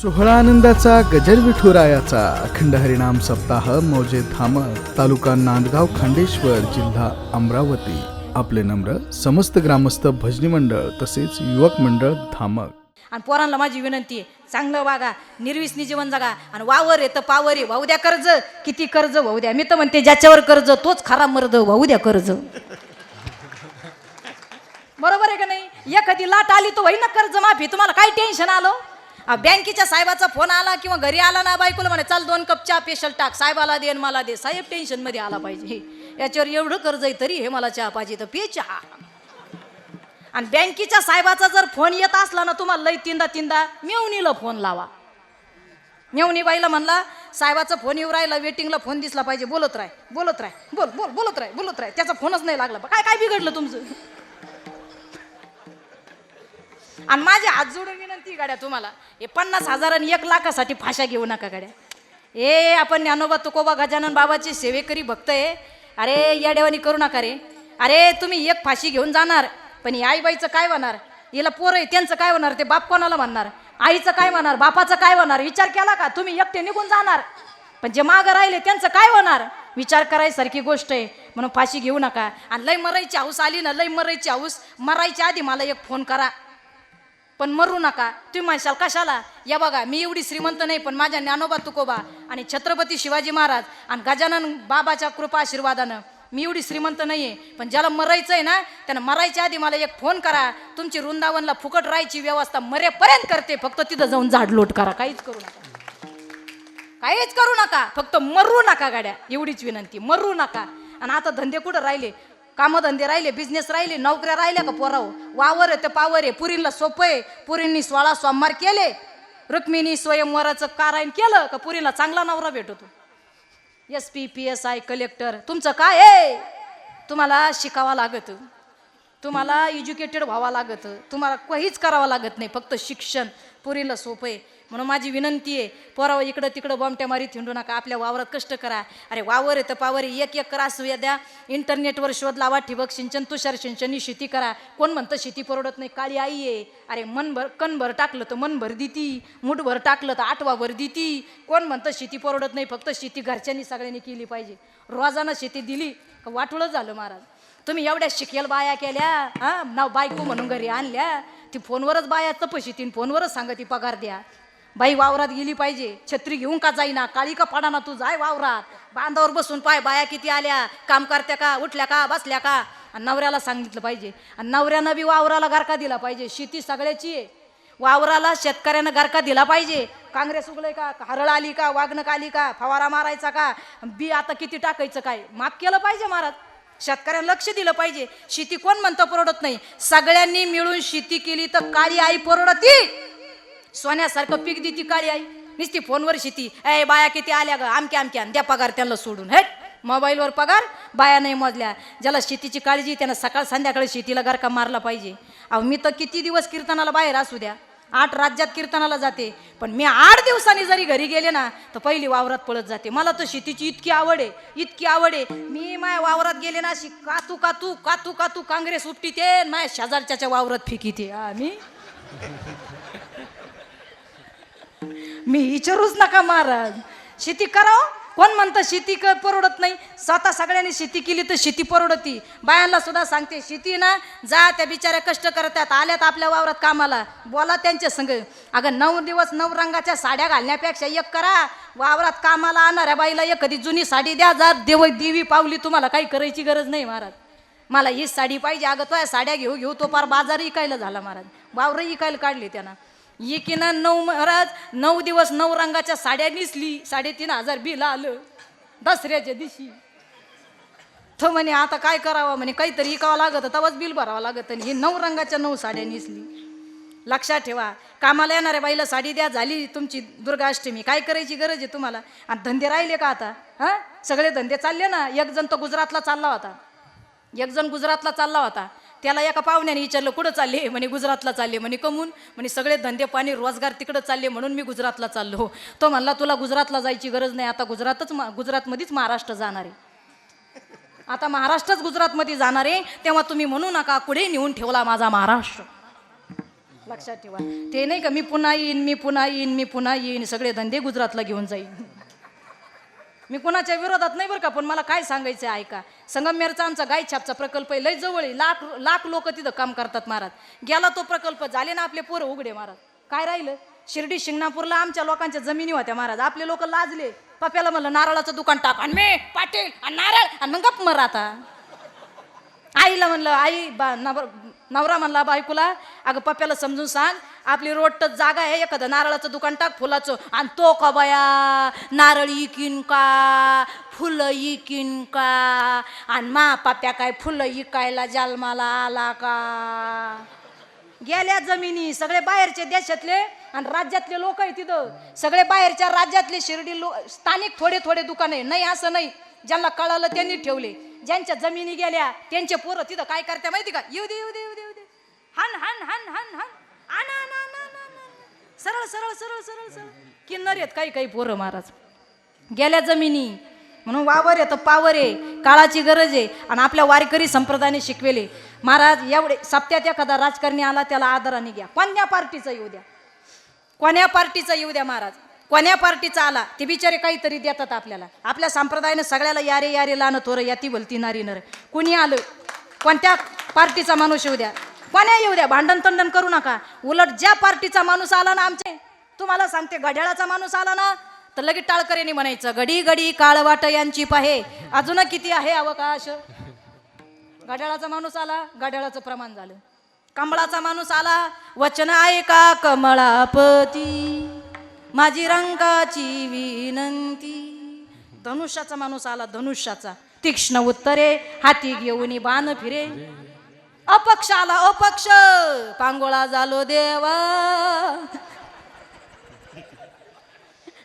सोहळा आनंदाचा गजर विठुरायाचा. अखंड हरिणाम सप्ताह मौजे धामक तालुका नांदगाव खांडेश्वर जिल्हा अमरावती. आपले नम्र समस्त ग्रामस्थ भजनी मंडळ तसेच युवक मंडळ धामक. आणि पोरांना माझी विनंती आहे चांगलं वागा निर्विसनी जीवन जगा आणि वावर आहे तर पावर आहे वाहू द्या कर्ज किती कर्ज वाहू द्या. मी तर म्हणते ज्याच्यावर कर्ज तोच खरा मर्द वाहू द्या कर्ज. बरोबर आहे का नाही? एखादी लाट आली तो होईना कर्ज माफी तुम्हाला काय टेन्शन आलं? बँकेच्या साहेबाचा फोन आला किंवा घरी आला ना बायकोला म्हणे चाल दोन कप चहा पेशल टाक. साहेबाला दे आणि मला दे. साहेब टेन्शनमध्ये आला पाहिजे. हे, याच्यावर एवढं कर्ज आहे तरी हे मला चहा पाहिजे तर पे चहा. आणि बँकेच्या साहेबाचा जर फोन येत असला ना तुम्हाला लई तीनदा तीनदा मेवणीला फोन लावा. मेवणी बाईला म्हणला साहेबाचा फोन येऊ राहिला वेटिंगला फोन दिसला पाहिजे. बोलत राह बोलत राह. बोल बोल बोलत राह बोलत राह. त्याचा फोनच नाही लागला. काय काय बिघडलं तुमचं? आणि माझी हात जोडून विनंती गाड्या तुम्हाला. हे पन्नास हजार आणि एक लाखासाठी फाशा घेऊ नका गाड्या. ए आपण ज्ञानोबा तुकोबा गजानन बाबाची सेवेकरी भक्त आहे. अरे या देवानी करू नका रे. अरे तुम्ही एक फाशी घेऊन जाणार पण ही आईबाईचं काय होणार? हिला पोरं आहे त्यांचं काय होणार? ते बाप कोणाला म्हणणार? आईचं काय म्हणणार बापाचं काय होणार? विचार केला का? तुम्ही एकटे निघून जाणार. पण जे मागं राहिले त्यांचं काय होणार? विचार करायसारखी गोष्ट आहे. म्हणून फाशी घेऊ नका. आणि लय मरायची हाऊस आली ना लय मरायची हाऊस. मरायच्या आधी मला एक फोन करा. पण मरू नका. तुम्ही म्हणशाल कशाला? या बघा मी एवढी श्रीमंत नाही पण माझ्या ज्ञानोबा तुकोबा आणि छत्रपती शिवाजी महाराज आणि गजानन बाबाच्या कृपा आशीर्वादानं मी एवढी श्रीमंत नाही आहे पण ज्याला मरायचं आहे ना त्यानं मरायच्या आधी मला एक फोन करा. तुमची वृंदावनला फुकट राहायची व्यवस्था मरेपर्यंत करते. फक्त तिथं जाऊन झाडलोट करा. काहीच करू नका. काहीच करू नका. फक्त मरू नका गाड्या. एवढीच विनंती. मरू नका. आणि आता धंदे कुठं राहिले? कामधंदे राहिले बिझनेस राहिले नोकऱ्या राहिल्या का पोराव वावर आहे ते पावर आहे पुरींना सोपं आहे. पुरींनी सोळा सोमवार केले. रुक्मिणी स्वयंवराचं कारायण केलं का पुरीला चांगला नवरा भेटतो. S P P S I collector तुमचं काय आहे तुम्हाला शिकावं लागत. तुम्हाला एज्युकेटेड व्हावं लागत. तुम्हाला काहीच करावं लागत नाही फक्त शिक्षण. पुरीला सोपं आहे. म्हणून माझी विनंती आहे पोरावं इकडं तिकडं बॉम्बट्या मारीत हिंडू नका आपल्या वावरात कष्ट करा. अरे वावर आहे तर पावर आहे. एक एक करा असू द्या. इंटरनेटवर शोध लावा ठिबक सिंचन तुषार सिंचनी शेती करा. कोण म्हणतं शेती परवडत नाही काळी आई आहे. अरे मनभर कणभर टाकलं तर मनभर देती. मुठभर टाकलं तर आठवाभर देती. कोण म्हणतं शेती परवडत नाही फक्त शेती घरच्यांनी सगळ्यांनी केली पाहिजे. रोजानं शेती दिली का वाटुळं झालं महाराज? तुम्ही एवढ्या शिकेल बाया केल्या हा? नाव बायको म्हणून घरी आणल्या. ती फोनवरच बाया तपशी तीन फोनवरच सांगा ती पगार द्या. बाई वावरात गेली पाहिजे. छत्री घेऊन का जाईना? काळी का पाडाना तू? जाय वावरात. बांधावर बसून पाय बाया किती आल्या? काम करत्या का? उठल्या का? बसल्या का? आणि नवऱ्याला सांगितलं पाहिजे. आणि नवऱ्यानं बी वावराला गारका दिला पाहिजे. शेती सगळ्याची आहे. वावराला शेतकऱ्यानं गारका दिला पाहिजे. काँग्रेस उगलंय का? हरळ आली का? वागणक आली का? फवारा मारायचा का? बी आता किती टाकायचं काय? माफ केलं पाहिजे महाराज. शेतकऱ्यांना लक्ष दिलं पाहिजे. शेती कोण म्हणतं परवडत नाही. सगळ्यांनी मिळून शेती केली तर काळी आई परवडती. सोन्यासारखं पीक देती काळी आई. नुसती फोनवर शेती. ए बाया किती आल्या ग? आमक्या आमक्या. द्या पगार त्यांना सोडून. हे मोबाईलवर पगार. बाया नाही मोजल्या. ज्याला शेतीची काळजी त्यानं सकाळ संध्याकाळी शेतीला गारका मारला पाहिजे. अहो मी तर किती दिवस कीर्तनाला बाहेर असू द्या. आठ राज्यात कीर्तनाला जाते. पण मी आठ दिवसांनी जरी घरी गेले ना तर पहिली वावरात पळत जाते. मला तर शेतीची इतकी आवड आहे. इतकी आवड आहे. मी माझ्या वावरात गेले ना अशी कातू कातू कातू कातू काँग्रेस उपटीते माझ्या शेजारच्याच्या वावरात फेकीते. आम्ही? मी विचारूच नका महाराज. शेती करावं. कोण म्हणतं शेती क परवडत नाही? स्वतः सगळ्यांनी शेती केली तर शेती परवडती. बायांना सुद्धा सांगते शेती ना जा त्या बिचाऱ्या कष्ट करतात आल्यात आपल्या वावरात कामाला. बोला त्यांच्या संग. अगं नऊ दिवस नऊ रंगाच्या साड्या घालण्यापेक्षा एक करा. वावरात कामाला आणणाऱ्या बाईला एक कधी जुनी साडी द्या. जा देव देवी पावली तुम्हाला काही करायची गरज नाही महाराज. मला ही साडी पाहिजे. अगं तो साड्या घेऊ घेऊ तो पार बाजार इकायला झाला महाराज. वावरं इकायला काढली त्यांना. एकीनं नऊ महाराज नऊ दिवस नऊ रंगाच्या साड्या निसली साडेतीन हजार बिल आलं दसऱ्याच्या दिवशी. तो म्हणे आता काय करावं म्हणे काहीतरी इकावं लागत तेव्हाच बिल भरावं लागत आणि हे नऊ रंगाच्या नऊ साड्या निसली. लक्षात ठेवा कामाला येणाऱ्या बाईला साडी द्या झाली तुमची दुर्गाष्टमी काय करायची गरज आहे तुम्हाला? आणि धंदे राहिले का आता? हां? सगळे धंदे चालले ना एक जण तो गुजरातला चालला होता. एक जण गुजरातला चालला होता. त्याला एका पाहुण्याने विचारलं कुठं चालले म्हणे गुजरातला चालले म्हणे कमून? म्हणे सगळे धंदे पाणी रोजगार तिकडं चालले म्हणून मी गुजरातला चाललो हो. तो म्हणला तुला गुजरातला जायची गरज नाही आता गुजरातच मा- गुजरातमध्येच महाराष्ट्र जाणार आहे. आता महाराष्ट्रच गुजरातमध्ये जाणार आहे तेव्हा तुम्ही म्हणू नका पुढे नेऊन ठेवला माझा महाराष्ट्र. लक्षात ठेवा. ते नाही का मी पुन्हा येईन मी पुन्हा येईन मी पुन्हा येईन सगळे धंदे गुजरातला घेऊन जाईन. मी कोणाच्या विरोधात नाही बरं का पण मला काय सांगायचं आहे ऐका. संगमनेरचा आमचा गायछापचा प्रकल्प आहे लय जवळ आहे. लाख लाख लोक तिथं काम करतात महाराज. गेला तो प्रकल्प झाले ना आपले पोरं उघडे महाराज. काय राहिलं? शिर्डी शिंगणापूरला आमच्या लोकांच्या जमिनी होत्या महाराज. आपले लोक लाजले. पप्याला म्हणलं नारळाचं दुकान टाक आणि मे पाटील आणि नारळ आणि मग गप्प मर आता. आईला म्हणलं आई बा नवर नवरा म्हणला बायकोला अगं पप्याला समजून सांग आपली रोडटच जागा आहे एखादं नारळाचं दुकान टाक फुलाचं आणि तो का बया नारळ इकिन का फुलं इकिन का आणि मा पाप्या काय फुलं इकायला जालमाला आला का? गेल्या जमिनी सगळे बाहेरचे देशातले आणि राज्यातले लोक आहे तिथं. सगळे बाहेरच्या राज्यातले शिर्डी लो स्थानिक थोडे थोडे दुकान आहे नाही असं नाही. ज्यांना कळालं त्यांनी ठेवले. ज्यांच्या जमिनी गेल्या त्यांचे पोरं तिथं काय करते माहिती का? येऊ दे येऊ दे येऊ दे येऊ दे. हन हन हन हन हन. आना आना आना सरळ सरळ सरळ सरळ सरळ. किन्नर आहेत काही काही पोरं महाराज. गेल्या जमिनी. म्हणून वावर आहे तर पावर आहे काळाची गरज आहे. आणि आपल्या वारकरी संप्रदायाने शिकवेले. महाराज एवढे सप्त्यात एखादा राजकारणी आला त्याला आदराने घ्या. कोणत्या पार्टीचा येऊ द्या? कोण्या पार्टीचा येऊ द्या महाराज? कोण्या पार्टीचा आला ते बिचारे काहीतरी देतात आपल्याला. आपल्या संप्रदायानं सगळ्याला यारे यारे लान थोरं याती भलती नारी नर. कुणी आलं? कोणत्या पार्टीचा माणूस येऊ द्या? कोण्या येऊ द्या? भांडण तंडण करू नका. उलट ज्या पार्टीचा माणूस आला ना आमचे तुम्हाला सांगते घड्याळाचा माणूस आला ना तर लगेच टाळकरेने म्हणायचं घडी घडी काळ वाट यांची पाहे. अजून किती आहे अवकाश? घड्याळाचा माणूस आला घड्याळाचं प्रमाण झालं. कमळाचा माणूस आला वचन का कमळापती? माझी रंगाची विनंती. धनुष्याचा माणूस आला धनुष्याचा. तीक्ष्ण उत्तरे हाती घेऊन बाण फिरे. अपक्ष आला अपक्ष. पांगोळा झालो देवा.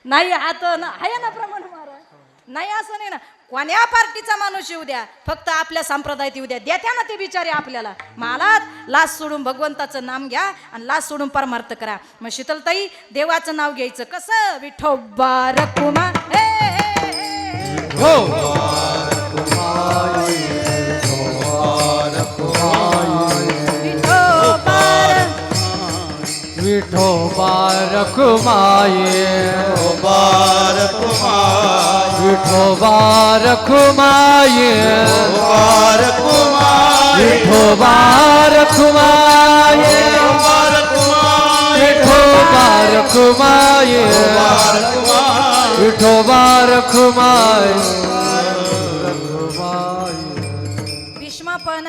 नाही आता ना आहे ना प्रमाण महाराज. नाही असं नाही ना. कोण्या पार्टीचा माणूस येऊ द्या. फक्त आपल्या संप्रदायात येऊ द्या. देत्या ना ते बिचारे आपल्याला. मला लाच सोडून भगवंताचं नाम घ्या आणि लाच सोडून परमार्थ करा. मग शीतलताई देवाचं नाव घ्यायचं. कसं? विठोबा रखुमा. हे, हे, हे, हे. विठोबा र- विठोबा रखुमाये बारक माय। विठोबा रखुमाये बारक माय। विठोबा रखुमाये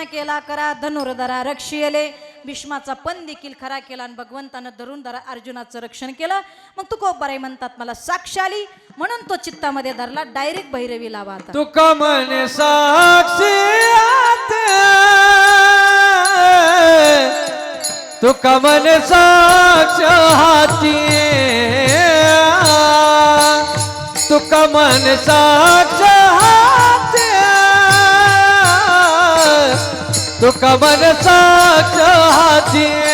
केला करा धनुर्धरा रक्षियले. भीष्माचा पण देखील खरा केला आणि भगवंतानं धरून धरा अर्जुनाचं रक्षण केलं. मग तू बराई म्हणतात मला साक्ष आली. म्हणून तो चित्तामध्ये धरला डायरेक्ट भैरवी लावा आता तुका मन साक्षी तुका मन साक्ष हाती. तुका मन साक्ष हाती. तुका मन साक्ष हाती.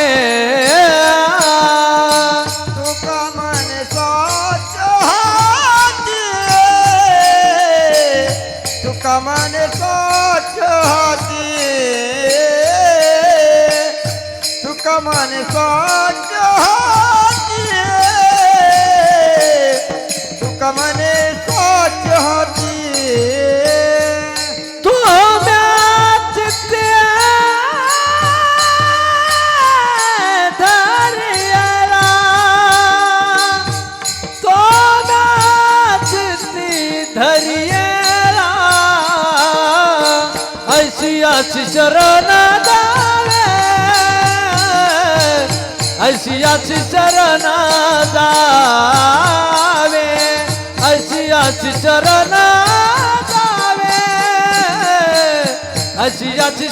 मन साच हाती तुका मन साच हाती तू चित्ते धरला तो चित्ती धरियला। ऐसी अशी शरण दा ऐशी अशी शरण दावे ऐशी अशी शरण दावे अशी अशी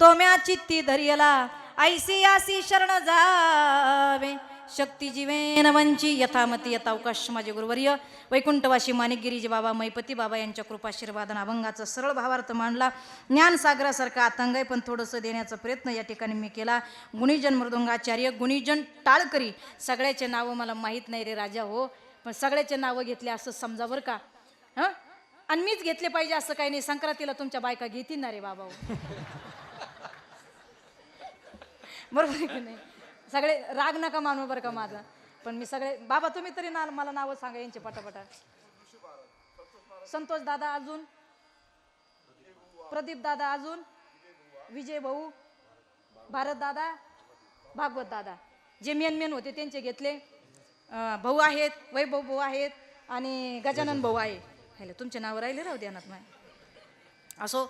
तोम्या चित्ती धरियला ऐसी यासी शरण जावे. शक्ती जीवेन वंची यथामती यथावकाश माझे गुरुवर्य. वैकुंठवाशी माणिकगिरीजी बाबा मैपती बाबा यांच्या कृपाशीर्वादन अभंगाचा सरळ भावार्थ मांडला. ज्ञानसागरासारखा आतंग आहे पण थोडंसं देण्याचा प्रयत्न या ठिकाणी मी केला. गुणीजन मृदुंगाचार्य गुणीजन टाळकरी सगळ्याचे नावं मला माहीत नाही रे राजा हो पण सगळ्याचे नावं घेतले असं समजा बरं का? हां? आणि मीच घेतले पाहिजे असं काही नाही. संक्रांतीला तुमच्या बायका घेतील ना रे बाबा हो. बरोबर आहे की नाही? सगळे राग नका मानू बरं का माझा. पण मी सगळे बाबा तुम्ही तरी ना मला नावं सांगा यांचे पटापटा. संतोष दादा अजून. प्रदीप दादा अजून. विजय भाऊ. भारत दादा. भागवत दादा. जे मेन मेन होते त्यांचे घेतले. भाऊ आहेत वैभव भाऊ आहेत आणि गजानन भाऊ आहे. ह्याला तुमचे नाव राहिले राहू ध्यानात माय असो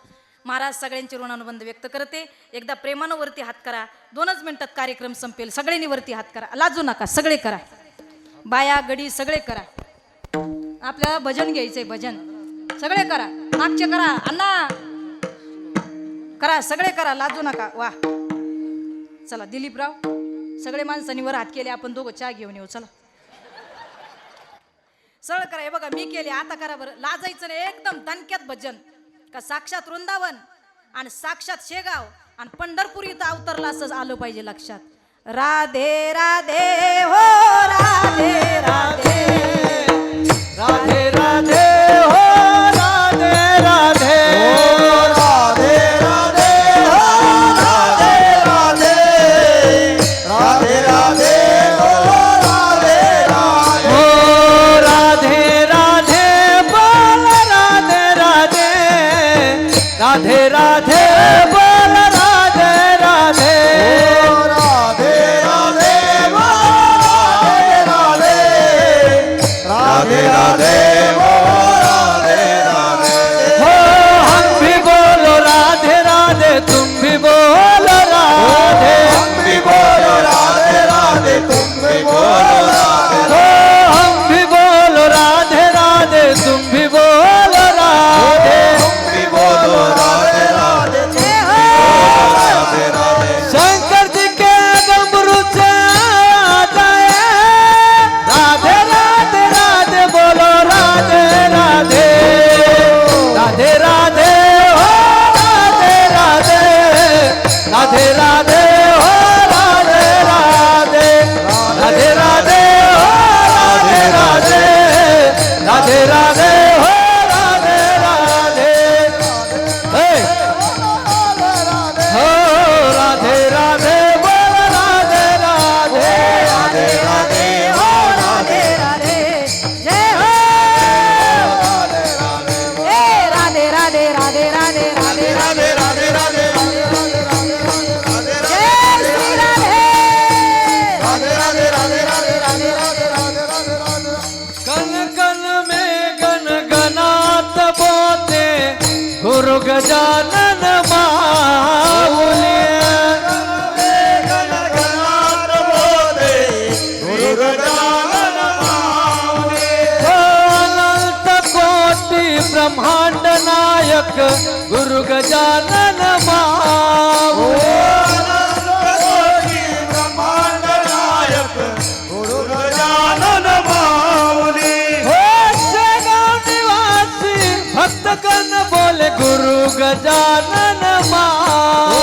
महाराज सगळ्यांचे ऋणानुबंध व्यक्त करते. एकदा प्रेमानं वरती हात करा. दोनच मिनिटात कार्यक्रम संपेल. सगळ्यांनी वरती हात करा. लाजू नका. सगळे करा. बाया गडी सगळे करा. आपल्याला भजन घ्यायचंय भजन. सगळे करा. मागचे करा. अण्णा! करा. सगळे करा. लाजू नका. वा. चला दिलीपराव सगळे माणसांनी वर हात केले. आपण दोघं चहा घेऊन येऊ. चला. सरळ करा. हे बघा मी केले. आता करा बरं. लाजायचं नाही. एकदम दणक्यात भजन. का साक्षात वृंदावन आणि साक्षात शेगाव आणि पंढरपूर इथं अवतरला असं आलं पाहिजे लक्षात. राधे राधे हो राधे राधे. राधे राधे. नायक गुरु गजानन ब्रह्मांड नायक गुरु गजानन माऊली हो निवासी भक्त कन बोले गुरु गजानन माऊली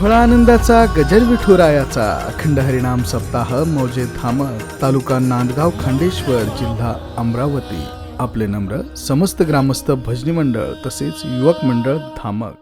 सोहळा आनंदाचा गजर विठुरायाचा अखंड हरिणाम सप्ताह मौजे धामक तालुका नांदगाव खांडेश्वर जिल्हा अमरावती. आपले नम्र समस्त ग्रामस्थ भजनी मंडळ तसेच युवक मंडळ धामक.